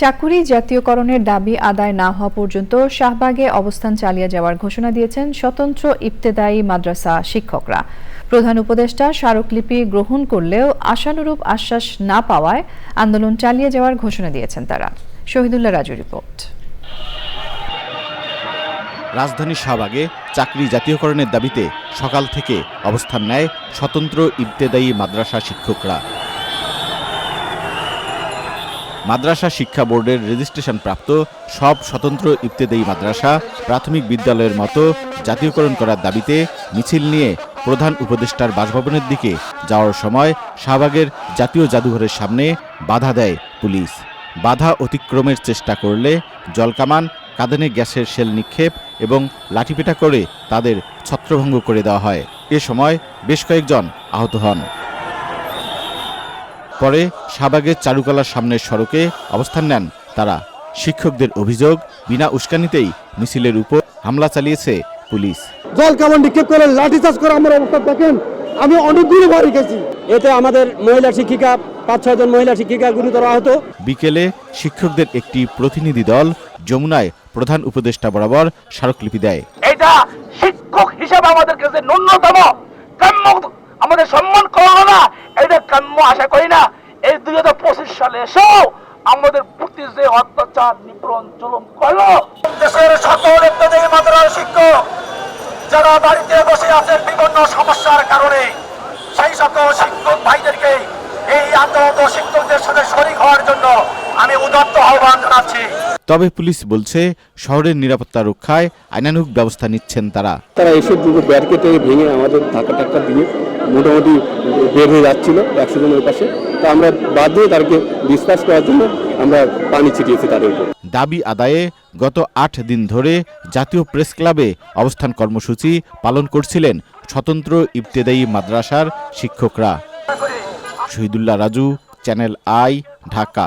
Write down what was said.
চাকুরি জাতীয়করণের দাবি আদায় না হওয়া পর্যন্ত শাহবাগে অবস্থান চালিয়ে যাওয়ার ঘোষণা দিয়েছেন স্বতন্ত্র ইবতেদায়ী মাদ্রাসা শিক্ষকরা। প্রধান উপদেষ্টা স্মারকলিপি গ্রহণ করলেও আশানুরূপ আশ্বাস না পাওয়ায় আন্দোলন চালিয়ে যাওয়ার ঘোষণা দিয়েছেন তারা। শহীদুল্লাহ রাজু রিপোর্ট। রাজধানী শাহবাগে চাকরি জাতীয়করণের দাবিতে সকাল থেকে অবস্থান নেয় স্বতন্ত্র ইবতেদায়ী মাদ্রাসা শিক্ষকরা। মাদ্রাসা শিক্ষা বোর্ডের রেজিস্ট্রেশন প্রাপ্ত সব স্বতন্ত্র ইবতেদায়ী মাদ্রাসা প্রাথমিক বিদ্যালয়ের মতো জাতীয়করণ করার দাবিতে মিছিল নিয়ে প্রধান উপদেষ্টার বাসভবনের দিকে যাওয়ার সময় শাহবাগের জাতীয় জাদুঘরের সামনে বাধা দেয় পুলিশ। বাধা অতিক্রমের চেষ্টা করলে জলকামান, কাঁদানে গ্যাসের শেল নিক্ষেপ এবং লাঠিপেটা করে তাদের ছত্রভঙ্গ করে দেওয়া হয়। এ সময় বেশ কয়েকজন আহত হন। পরে শাহবাগের চারুকলার সামনের সড়কে অবস্থান নেন তারা। শিক্ষকদের অভিযোগ বিনা উস্কানিতেই মিছিলের উপর হামলা চালিয়েছে পুলিশ। জল কামান নিক্ষেপ করে লাঠিচার্জ করে আমার অবস্থা দেখেন আমি অনেক দূরে বাড়ি গেছি। এতে আমাদের মহিলা শিক্ষিকা পাঁচ ছয়জন মহিলা শিক্ষিকা গুরুতর আহত। বিকেলে শিক্ষকদের একটি প্রতিনিধি দল যমুনায় প্রধান উপদেষ্টা বরাবর স্মারকলিপি দেয়। এটা শিক্ষক হিসেবে আমাদের কাছে ন্যূনতম কাম্য আমাদের সম্মান করল না এটা কাম্য আশা করি না, এই দুই হাজার পঁচিশ সালে এসেও আমাদের প্রতি যে অত্যাচার, নিপীড়ন, জুলুম করল। দেশের সকল ইত্যাদি মাদ্রাসা শিক্ষক, যারা বাড়িতে বসে আছেন বিভিন্ন সমস্যার কারণে, সেই সকল শিক্ষক ভাইদেরকে এই আন্দোলন শিক্ষকদের সাথে শরিক হওয়ার জন্য আমি উদাত্ত আহ্বান জানাচ্ছি। তবে পুলিশ বলছে শহরের নিরাপত্তা রক্ষায় আইনানুগ ব্যবস্থা নিচ্ছেন তারা। তারা এসে দুটো ব্যারিকেড ভেঙে আমাদের ধাক্কা টাক্কা দিয়ে মোটামুটি বের হয়ে যাচ্ছিল একশো জনের পাশে তা আমরা বাদ দিয়ে তাদেরকে ডিসকাস করার জন্য আমরা পানি ছিটিয়েছি তাদের উপর। দাবি আদায়ে গত আট দিন ধরে জাতীয় প্রেস ক্লাবে অবস্থান কর্মসূচি পালন করছিলেন স্বতন্ত্র ইবতেদায়ী মাদ্রাসার শিক্ষকরা। Shahidullah Raju channel I Dhaka.